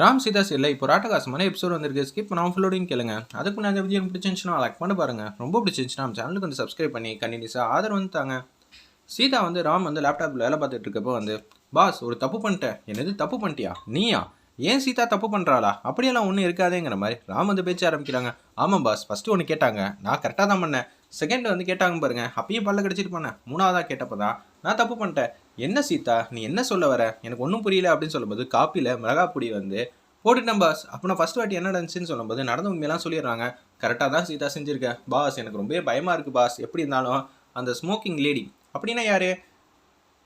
ராம் சீதாஸ் இல்லை இப்போ ராட்டகாசமான எபிசோட் வந்திருக்கு. ஸ்கிப் பண்ணாமல் ஃபுல்லோடையும் கேளுங்க. அதுக்கு முன்னாடி அந்த வீடியோ பிடிச்சிருந்துச்சுன்னா லைக் பண்ணி பாருங்கள் ரொம்ப பிடிச்சிருந்துச்சுன்னா நம்ம சேனலுக்கு வந்து சப்ஸ்கிரைப் பண்ணி கண்டினியூஸாக ஆதரவு வந்து தாங்க. சீதா வந்து ராம் வந்து லேப்டாப்பில் வேலை பார்த்துட்டு இருக்கப்போ வந்து பாஸ் ஒரு தப்பு பண்ணிட்டேன். என்னது தப்பு பண்ணிட்டியா? நீயா? ஏன் சீதா தப்பு பண்ணுறாளா அப்படியெல்லாம் ஒன்றும் இருக்காதேங்கிற மாதிரி ராம் வந்து பேச்ச ஆரம்பிக்கிறாங்க. ஆமாம் பாஸ் ஃபஸ்ட்டு ஒன்று கேட்டாங்க. நான் கரெக்டாக தான் பண்ணேன். செகண்ட் வந்து கேட்டாங்க பாருங்க. அப்பயும் பல்ல கடிச்சிட்டு போனேன். மூணாவதாக கேட்டப்போ தான் நான் தப்பு பண்ணிட்டேன். என்ன சீதா? நீ என்ன சொல்ல வர? எனக்கு ஒன்றும் புரியல. அப்படின்னு சொல்லும்போது காப்பியில் மிளகா பொடி வந்து போட்டுட்டேன் பாஸ் அப்போ நான் ஃபஸ்ட் வாட்டி என்ன நடந்துச்சுன்னு சொல்லும்போது நடந்த உண்மையெல்லாம் சொல்லிடுறாங்க. கரெக்டாக தான் சீதா செஞ்சுருக்கேன் பாஸ் எனக்கு ரொம்பவே பயமாக இருக்குது பாஸ் எப்படி இருந்தாலும் அந்த ஸ்மோக்கிங் லேடி அப்படின்னா யாரு?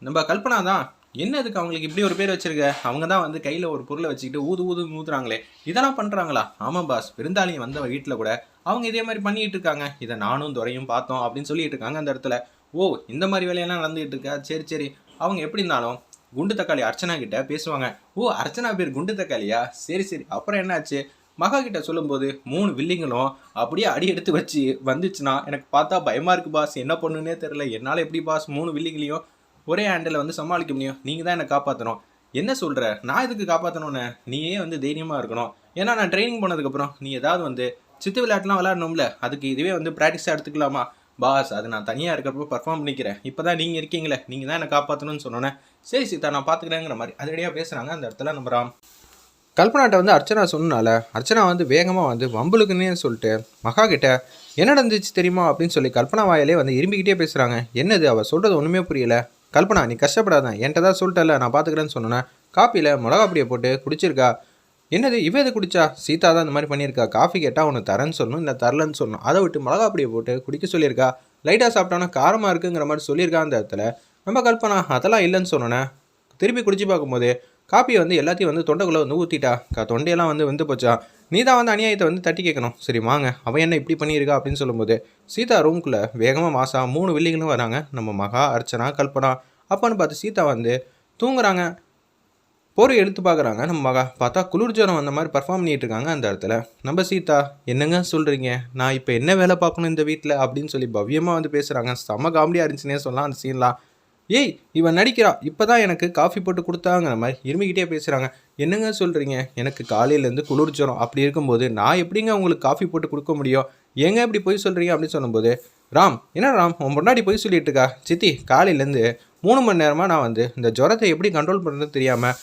நம்ம கல்பனா தான். என்ன அதுக்கு அவங்களுக்கு இப்படி ஒரு பேர் வச்சிருக்க? அவங்க தான் வந்து கையில் ஒரு பொருளை வச்சுக்கிட்டு ஊது ஊது ஊதுறாங்களே இதெல்லாம் பண்ணுறாங்களா ஆமாம் பாஸ் விருந்தாளியும் வந்த வீட்டில் கூட அவங்க இதே மாதிரி பண்ணிகிட்டு இருக்காங்க. இதை நானும் துறையும் பார்த்தோம் அப்படின்னு சொல்லிட்டு இருக்காங்க அந்த இடத்துல. ஓ இந்த மாதிரி வேலையெல்லாம் நடந்துகிட்டு இருக்கா? சரி சரி. அவங்க எப்படி இருந்தாலும் குண்டு தக்காளி அர்ச்சனா கிட்ட பேசுவாங்க. ஓ அர்ச்சனா பேர் குண்டு தக்காளியா? சரி சரி. அப்புறம் என்னாச்சு? மகா கிட்ட சொல்லும்போது மூணு வில்லிங்களும் அப்படியே அடி எடுத்து வச்சு வந்துச்சுன்னா எனக்கு பார்த்தா பயமா இருக்கு பாஸ் என்ன பண்ணுன்னே தெரில என்னால் எப்படி பாஸ் மூணு வில்லிங்களையும் ஒரே ஹேண்டில் வந்து சமாளிக்க முடியும். நீங்கள் தான் என்னை காப்பாற்றணும் என்ன சொல்கிற நான் இதுக்கு காப்பாற்றணும்னு நீயே வந்து தைரியமாக இருக்கணும். ஏன்னா நான் ட்ரைனிங் போனதுக்கப்புறம் நீ ஏதாவது வந்து சித்து விளையாட்டுலாம் விளையாடணும்ல? அதுக்கு இதுவே வந்து ப்ராக்டிஸாக எடுத்துக்கலாமா? பாஸ் அது நான் தனியாக இருக்கிறப்ப பர்ஃபார்ம் பண்ணிக்கிறேன். இப்போ தான் நீங்கள் இருக்கீங்களே. நீங்கள் தான் என்னை காப்பாற்றணும்னு சொன்னோன்னே சரி சீதா நான் பார்த்துக்கிறேங்கிற மாதிரி அதிரடியாக பேசுகிறாங்க அந்த இடத்துல நம்ம ராம். கல்பனாட்ட வந்து அர்ச்சனா சொன்னனால அர்ச்சனா வந்து வேகமாக வந்து வம்புலுக்குன்னே சொல்லிட்டு மகா கிட்ட என்ன நடந்துச்சு தெரியுமா? அப்படின்னு சொல்லி கல்பனா வாயிலே வந்து இரும்பிக்கிட்டே பேசுகிறாங்க என்னது? அவள் சொல்கிறது ஒன்றுமே புரியலை. கல்பனா நீ கஷ்டப்படாத. என்கிட்ட தான் சொல்லிட்டல நான் பார்த்துக்கிறேன்னு சொன்னேன் காப்பியில் மிளகா பொடியை போட்டு குடிச்சிருக்கா? என்னது இவ எது குடிச்சா? சீதா தான் இந்த மாதிரி பண்ணியிருக்கா. காஃபி கேட்டால் ஒன்று தரேன்னு சொல்லணும் இல்லை தரலன்னு சொல்லணும். அதை விட்டு மிளகா பொடியை போட்டு குடிக்க சொல்லியிருக்கா. லைட்டாக சாப்பிட்டானா காரமாக இருக்குங்கிற மாதிரி சொல்லியிருக்கா அந்த இடத்துல. நம்ம கல்பனா அதெல்லாம் இல்லைன்னு சொன்னோன்னே திருப்பி குடிச்சு பார்க்கும்போது காப்பியை வந்து எல்லாத்தையும் வந்து தொண்டைக்குள்ளே வந்து ஊற்றிட்டா தொண்டையெல்லாம் வந்து வந்து போச்சா? நீ தான் வந்து அநியாயத்தை வந்து தட்டி கேட்கணும். சரி வாங்க. அவன் என்ன இப்படி பண்ணியிருக்கா அப்படின்னு சொல்லும்போது சீதா ரூம்குள்ளே வேகமாக மாசா மூணு வில்லிங்களும் வராங்க. நம்ம மகா அர்ச்சனா கல்பனா. அப்போன்னு பார்த்து சீதா வந்து தூங்குறாங்க. போரை எடுத்து பார்க்குறாங்க. நம்ம மகா பார்த்தா குளிர் ஜுரம் அந்த மாதிரி பர்ஃபார்ம் பண்ணிட்டு இருக்காங்க அந்த இடத்துல. நம்ம சீதா என்னங்க சொல்கிறீங்க நான் இப்போ என்ன வேலை பார்க்கணும் இந்த வீட்டில் அப்படின்னு சொல்லி பவ்யமாக வந்து பேசுகிறாங்க செம்ம காமெடியாக இருந்துச்சுன்னே சொல்லலாம் அந்த சீன்லாம் ஏய் இவன் நடிக்கிறா. இப்போ தான் எனக்கு காஃபி போட்டு கொடுத்தாங்கிற மாதிரி இருமிக்கிட்டே பேசுகிறாங்க என்னங்க சொல்கிறீங்க எனக்கு காலையிலேருந்து குளிர் ஜுரம். அப்படி இருக்கும்போது நான் எப்படிங்க உங்களுக்கு காஃபி போட்டு கொடுக்க முடியும்? ஏங்க இப்படி போய் சொல்கிறீங்க அப்படின்னு சொல்லும்போது ராம் என்ன ராம்? உன் முன்னாடி போய் சொல்லிட்டு இருக்கா? சித்தி காலையிலேருந்து மூணு மணி நேரமாக நான் வந்து இந்த ஜுரத்தை எப்படி கண்ட்ரோல் பண்ணுறது தெரியாமல்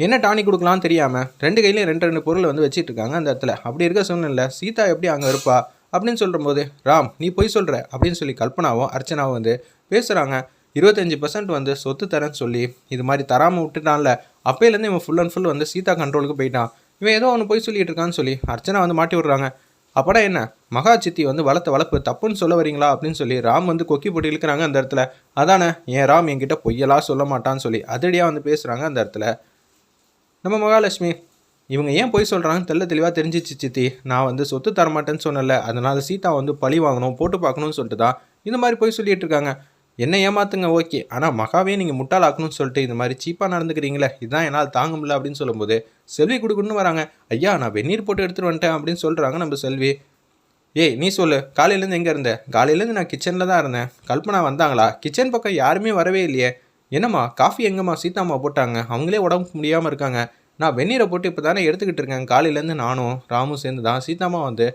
என்ன டானிக் கொடுக்கலாம்னு தெரியாமல் ரெண்டு கையிலையும் ரெண்டு ரெண்டு பொருள் வந்து வச்சுட்டு இருக்காங்க அந்த இடத்துல. அப்படி இருக்க சூழ்நிலை சீதா எப்படி அங்கே இருப்பா? அப்படின்னு சொல்லும்போது ராம் நீ போய் சொல்கிற அப்படின்னு சொல்லி கல்பனாவும் அர்ச்சனாவும் வந்து பேசுகிறாங்க இருபத்தஞ்சி பர்சன்ட் வந்து சொத்து தரேன்னு சொல்லி இது மாதிரி தராமல் விட்டுட்டான்ல. அப்போலேருந்து இவன் ஃபுல் அண்ட் ஃபுல் வந்து சீதா கண்ட்ரோலுக்கு போயிட்டான். இவன் ஏதோ ஒன்று போய் சொல்லிட்டு இருக்கான்னு சொல்லி அர்ச்சனா வந்து மாட்டி விடுறாங்க. அப்படா என்ன? மகா சித்தி வந்து வளர்த்த வளர்ப்பு தப்புன்னு சொல்ல வரீங்களா அப்படின்னு சொல்லி ராம் வந்து கொக்கி போட்டு இழுக்கிறாங்க அந்த இடத்துல. அதானே? ஏன் ராம் என்கிட்ட பொய்யெல்லாம் சொல்ல மாட்டான்னு சொல்லி அதிரடியாக வந்து பேசுகிறாங்க அந்த இடத்துல. நம்ம மகாலட்சுமி இவங்க ஏன் போய் சொல்கிறாங்கன்னு தெல்ல தெளிவாக தெரிஞ்சிச்சு சித்தி. நான் வந்து சொத்து தரமாட்டேன்னு சொன்னல அதனால் சீதா வந்து பழி வாங்கணும் போட்டு பார்க்கணும்னு சொல்லிட்டு தான் இந்த மாதிரி போய் சொல்லிட்டு இருக்காங்க. என்ன ஏமாத்துங்க ஓகே. ஆனால் மகாவே நீங்கள் முட்டாளாக்கணும்னு சொல்லிட்டு இந்த மாதிரி சீப்பாக நடந்துக்கிறீங்களே இதுதான் என்னால் தாங்க முடியல அப்படின்னு சொல்லும்போது செல்வி கொடுக்கணும்னு வராங்க. ஐயா நான் வெந்நீர் போட்டு எடுத்துகிட்டு வந்துட்டேன் அப்படின்னு சொல்கிறாங்க நம்ம செல்வி. ஏய் நீ சொல்லு காலையிலேருந்து எங்கே இருந்த? காலையிலேருந்து நான் கிச்சனில் தான் இருந்தேன். கல்பனா வந்தாங்களா? கிச்சன் பக்கம் யாருமே வரவே இல்லையே. என்னம்மா காஃபி எங்கம்மா? சீதாம்மா போட்டாங்க. அவங்களே உடம்புக்கு முடியாமல் இருக்காங்க. நான் வெந்நீரை போட்டு இப்போ தானே எடுத்துக்கிட்டு இருக்கேன். காலையிலேருந்து நானும் ராமும் சேர்ந்து தான் சீதாம்மா வந்து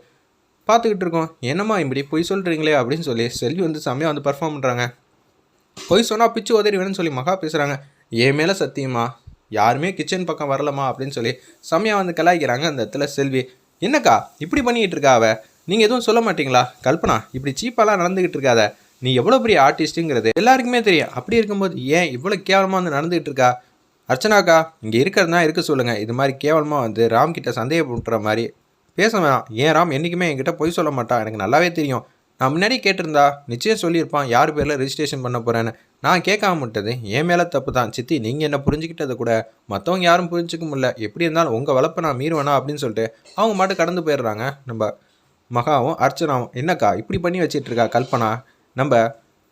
பார்த்துக்கிட்டு இருக்கோம். என்னம்மா இப்படி பொய் சொல்கிறீங்களே அப்படின்னு சொல்லி செல்வி வந்து செம்மையாக வந்து பர்ஃபார்ம் பண்ணுறாங்க பொய் சொன்னால் பிச்சு உதறிவேன்னு சொல்லி மகா பேசுகிறாங்க என் மேலே சத்தியமா? யாருமே கிச்சன் பக்கம் வரலமா? அப்படின்னு சொல்லி செம்மையாக வந்து கலாய்க்கிறாங்க அந்த இடத்துல செல்வி. என்னக்கா? இப்படி பண்ணிக்கிட்டு இருக்கா அவ? நீங்கள் எதுவும் சொல்ல மாட்டீங்களா? கல்பனா இப்படி சீப்பாலாம் நடந்துக்கிட்டு இருக்காத. நீ எவ்வளோ பெரிய ஆர்டிஸ்ட்டுங்கிறது எல்லாருக்குமே தெரியும். அப்படி இருக்கும்போது ஏன் இவ்வளோ கேவலமாக வந்து நடந்துகிட்டு இருக்கா? அர்ச்சனாக்கா இங்கே இருக்கிறதா இருக்க சொல்லுங்கள் இது மாதிரி கேவலமாக வந்து ராம் கிட்ட சந்தேகப்படுற மாதிரி பேச வேணாம். ஏன் ராம் என்றைக்குமே என்கிட்ட பொய் சொல்ல மாட்டான். எனக்கு நல்லாவே தெரியும். நான் முன்னாடி கேட்டிருந்தா நிச்சயம் சொல்லியிருப்பான் யார் பேரில் ரிஜிஸ்ட்ரேஷன் பண்ண போகிறேன்னு நான் கேட்காம விட்டது என் மேலே தப்பு தான். சித்தி நீங்கள் என்ன புரிஞ்சுக்கிட்டதை கூட மற்றவங்க யாரும் புரிஞ்சுக்க முடியல. எப்படி இருந்தாலும் உங்கள் வளர்ப்பை நான் மீறுவேனா அப்படின்னு சொல்லிட்டு அவங்க மட்டும் கடந்து போயிடுறாங்க. நம்ம மகாவும் அர்ச்சனாவும் என்னக்கா இப்படி பண்ணி வச்சிட்ருக்கா கல்பனா? நம்ம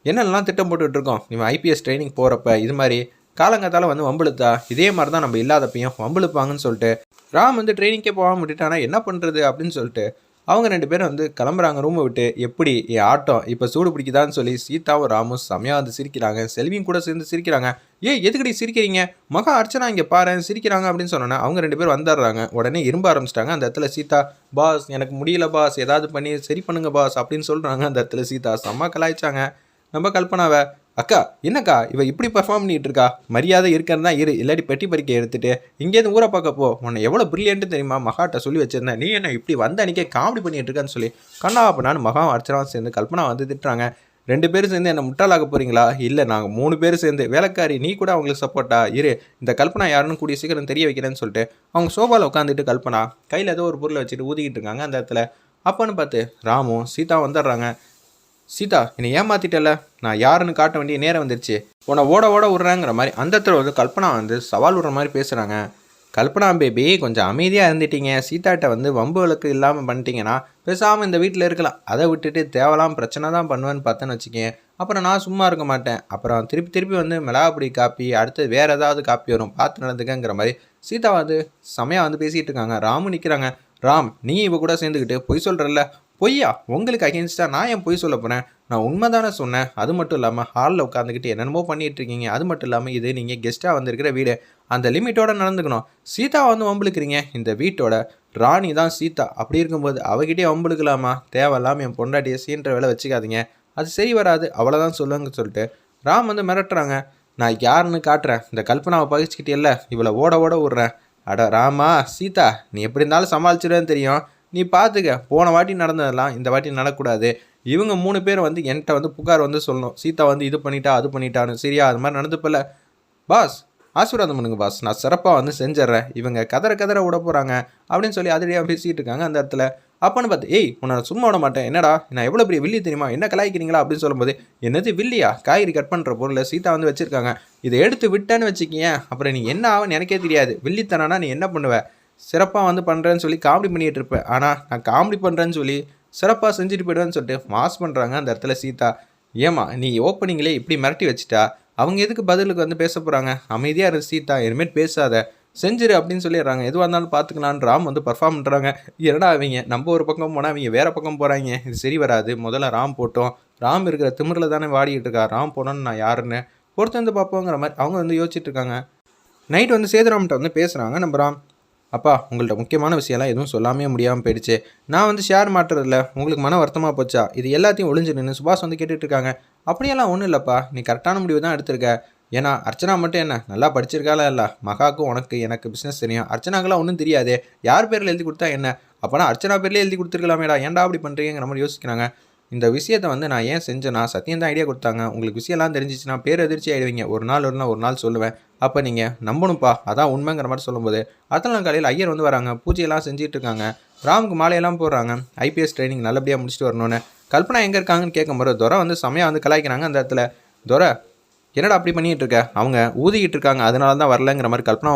என்னெல்லாம் திட்டம் போட்டுட்டு இருக்கோம் இவன் ஐபிஎஸ் ட்ரைனிங் போகிறப்ப இது மாதிரி காலங்கத்தால் வந்து வம்பிழுத்தா? இதே மாதிரி தான் நம்ம இல்லாதப்பையும் வம்பிழுப்பாங்கன்னு சொல்லிட்டு ராம் வந்து ட்ரைனிங்கே போகாமல் விட்டுட்டானா? என்ன பண்ணுறது அப்படின்னு சொல்லிட்டு அவங்க ரெண்டு பேரும் வந்து கிளம்புறாங்க ரூமை விட்டு. எப்படி? என் ஆட்டம். இப்போ சூடு பிடிக்குதான்னு சொல்லி சீதாவும் ராமும் செமையாக வந்து சிரிக்கிறாங்க. செல்வியும் கூட சேர்ந்து சிரிக்கிறாங்க. ஏ எதுக்கடி சிரிக்கிறீங்க? மகா அர்ச்சனா இங்கே பாரு சிரிக்கிறாங்க அப்படின்னு சொன்னோன்னே அவங்க ரெண்டு பேரும் வந்துடுறாங்க. உடனே இரும்ப ஆரம்பிச்சிட்டாங்க. அந்த இடத்துல சீதா பாஸ் எனக்கு முடியல பாஸ். ஏதாவது பண்ணி சரி பண்ணுங்க பாஸ். அப்படின்னு சொல்கிறாங்க அந்த இடத்துல சீதா செம்ம கலாய்ச்சாங்க. நம்ம கல்பனாவை அக்கா என்னக்கா இவ இப்படி பெர்ஃபார்ம் பண்ணிட்டு இருக்கா? மரியாதை இருக்கிறதா இரு இல்லாட்டி பெட்டி பறிக்கை எடுத்துட்டு இங்கேருந்து ஊரை பார்க்க போ. உன்னை எவ்வளோ பிரில்லியன்ட்டு தெரியுமா? மகாட்ட சொல்லி வச்சிருந்தேன் நீ என்ன இப்படி வந்த அன்றைக்கே காமெடி பண்ணிட்டு இருக்கான்னு சொல்லி. கண்ணா அப்போ நான் மகா அர்ச்சனாவும் சேர்ந்து கல்பனா வந்து திட்டுறாங்க. ரெண்டு பேரும் சேர்ந்து என்ன முட்டாளாக போகிறீங்களா இல்லை நாங்கள் மூணு பேர் சேர்ந்து வேலைக்காரி நீ கூட அவங்களுக்கு சப்போர்ட்டா இரு இந்த கல்பனா யாருன்னு கூடிய சீக்கிரம் தெரிய வைக்கிறேன்னு சொல்லிட்டு அவங்க சோபாவில் உட்காந்துட்டு கல்பனா கையில் ஏதோ ஒரு பொருளை வச்சுட்டு ஊதிக்கிட்டு இருக்காங்க அந்த இடத்துல. அப்போன்னு பார்த்து ராமும் சீதா வந்துடுறாங்க. சீதா என்னை ஏமாத்திட்டல நான் யாருன்னு காட்ட வேண்டிய நேரம் வந்துருச்சு. உன்னை ஓட ஓட விட்றாங்கிற மாதிரி அந்த இடத்துல வந்து கல்பனா வந்து சவால் விடுற மாதிரி பேசுகிறாங்க கல்பனா பேபி கொஞ்சம் அமைதியாக இருந்துட்டீங்க. சீதாட்ட வந்து வம்புகளுக்கு இல்லாமல் பண்ணிட்டீங்கன்னா பேசாமல் இந்த வீட்டில் இருக்கலாம். அதை விட்டுட்டு தேவலாம் பிரச்சனை தான் பண்ணுவேன்னு பார்த்தேன்னு வச்சுக்கேன் அப்புறம் நான் சும்மா இருக்க மாட்டேன். அப்புறம் திருப்பி திருப்பி வந்து மிளகாப்பொடி காப்பி அடுத்து வேறு ஏதாவது காப்பி வரும். பார்த்து நடந்துக்கங்கிற மாதிரி சீதா வந்து செமையாக வந்து பேசிகிட்டு இருக்காங்க. ராமு நிற்கிறாங்க ராம் நீ இவ கூட சேர்ந்துக்கிட்டு பொய் சொல்கிறல்ல பொய்யா? உங்களுக்கு அகேன்ஸ்டாக நான் ஏன் பொய் சொல்ல போகிறேன் நான் உண்மை தானே சொன்னேன். அது மட்டும் இல்லாமல் ஹாலில் உட்காந்துக்கிட்டு என்னென்னமோ பண்ணிட்டு இருக்கீங்க. அது மட்டும் இல்லாமல் இது நீங்கள் கெஸ்ட்டாக வந்திருக்கிற வீடு. அந்த லிமிட்டோட நடந்துக்கணும். சீதா வந்து வம்புழுக்கிறீங்க. இந்த வீட்டோட ராணி தான் சீதா. அப்படி இருக்கும்போது அவகிட்டே வம்புழுக்கலாமா? தேவையில்லாமல் என் பொண்டாட்டியை சீன்ற வேலை வச்சுக்காதீங்க. அது சரி வராது. அவ்வளோதான் சொல்லுங்க சொல்லிட்டு ராம் வந்து மிரட்டுறாங்க. நான் யாருன்னு காட்டுறேன். இந்த கல்பனாவை பகிச்சுக்கிட்டே இவளை ஓட ஓட விட்றேன். அட ராமா சீதா நீ எப்படி இருந்தாலும் சமாளிச்சிடுவேன்னு தெரியும். நீ பார்த்துக்க போன வாட்டி நடந்ததெல்லாம் இந்த வாட்டி நடக்கூடாது. இவங்க மூணு பேர் வந்து என்கிட்ட வந்து புகார் வந்து சொல்லணும். சீதா வந்து இது பண்ணிட்டா அது பண்ணிட்டான்னு. சரியா அது மாதிரி நடந்துப்பல. பாஸ் ஆசீர்வாதம் பண்ணுங்க பாஸ். நான் சிறப்பாக வந்து செஞ்சிட்றேன். இவங்க கதற கதற விட போகிறாங்க அப்படின்னு சொல்லி அதிரடியாக பேசிகிட்டு இருக்காங்க அந்த இடத்துல. அப்போன்னு பார்த்து ஏய் உன்னை சும்மா விட மாட்டேன். என்னடா நான் எவ்வளோ பெரிய வில்லி தெரியுமா? என்ன கலாய்க்கிறீங்களா? அப்படின்னு சொல்லும்போது என்னது வில்லியா? காய்கறி கட் பண்ணுற பொருளை சீதா வந்து வச்சுருக்காங்க. இதை எடுத்து விட்டேன்னு வச்சுக்கியேன். அப்புறம் நீ என்ன ஆகுன்னு எனக்கே தெரியாது. வில்லித்தனானா நீ என்ன பண்ணுவேன் சிறப்பாக வந்து பண்ணுறேன்னு சொல்லி காமெடி பண்ணிகிட்டு இருப்பேன். ஆனால் நான் காமெடி பண்ணுறேன்னு சொல்லி சிறப்பாக செஞ்சுட்டு போயிடுவேன்னு சொல்லிட்டு மாஸ் பண்ணுறாங்க அந்த இடத்துல சீதா. ஏமா நீ ஓப்பனிங்லே இப்படி மிரட்டி வச்சுட்டா? அவங்க எதுக்கு பதிலுக்கு வந்து பேச போகிறாங்க அமைதியாக இரு சீதா இனிமேல் பேசாத. செஞ்சிரு அப்படின்னு சொல்லிடுறாங்க. எதுவாக இருந்தாலும் பார்த்துக்கலான்னு ராம் வந்து பர்ஃபார்ம் பண்ணுறாங்க என்னடா அவங்க நம்ம ஒரு பக்கம் போனால் அவங்க வேறு பக்கம் போகிறாங்க இது சரி வராது. முதல்ல ராம் போட்டோம். ராம் இருக்கிற திமிரில் தானே வாடிக்கிட்டு இருக்கா? ராம் போனோன்னு நான் யாருன்னு? பொறுத்து வந்து பார்ப்போங்கிற மாதிரி அவங்க வந்து யோசிச்சுட்டு இருக்காங்க. நைட் வந்து சேதுராம்கிட்ட வந்து பேசுகிறாங்க நம்ம ராம் அப்பா உங்கள்ட்ட முக்கியமான விஷயம்லாம் எதுவும் சொல்லாமே முடியாமல் போயிடுச்சு. நான் வந்து ஷேர் மாட்டுறதில்ல உங்களுக்கு மன வருத்தமாக போச்சா? இது எல்லாத்தையும் ஒளிஞ்சு நின்று சுபாஷ் வந்து கேட்டுட்டு இருக்காங்க அப்படியெல்லாம் ஒன்றும் இல்லைப்பா நீ கரெக்டான முடிவு தான் எடுத்திருக்க. ஏன்னா அர்ச்சனா மட்டும் என்ன நல்லா படிச்சிருக்காளா இல்லை? மகாக்கும் உனக்கு எனக்கு பிஸ்னஸ் தெரியும். அர்ச்சனாக்கெல்லாம் ஒன்றும் தெரியாது. யார் பேரில் எழுதி கொடுத்தா என்ன? அப்போனா அர்ச்சனா பேர்லேயே எழுதி கொடுத்துருக்கலாமேடா. ஏன்டா அப்படி பண்ணுறீங்கிற மாதிரி யோசிக்கிறாங்க. இந்த விஷயத்தை வந்து நான் ஏன் செஞ்சேன்னா சத்தியம் தான் ஐடியா கொடுத்தாங்க. உங்களுக்கு விஷயம்லாம் தெரிஞ்சிச்சுன்னா பேர் எதிர்ச்சி ஆயிடுவீங்க. ஒரு நாள் ஒரு நாள் ஒரு நாள் சொல்லுவேன். அப்போ நீங்கள் நம்பணும்ப்பா அதான் உண்மைங்கிற மாதிரி சொல்லும்போது அடுத்த நாள் காலையில் ஐயர் வந்து வராங்க. பூஜையெல்லாம் செஞ்சுட்டு இருக்காங்க. ராமுக்கு மாலையெல்லாம் போடுறாங்க. ஐபிஎஸ் ட்ரைனிங் நல்லபடியாக முடிச்சுட்டு வரணும்னு. கல்பனா எங்கே இருக்காங்கன்னு கேட்கும்போது துரை வந்து செமையாக வந்து கலாய்க்கிறாங்க அந்த இடத்துல. துரை என்னடா அப்படி பண்ணிகிட்டு இருக்க? அவங்க ஊதிக்கிட்டு இருக்காங்க. அதனால தான் வரலங்கிற மாதிரி கல்பனா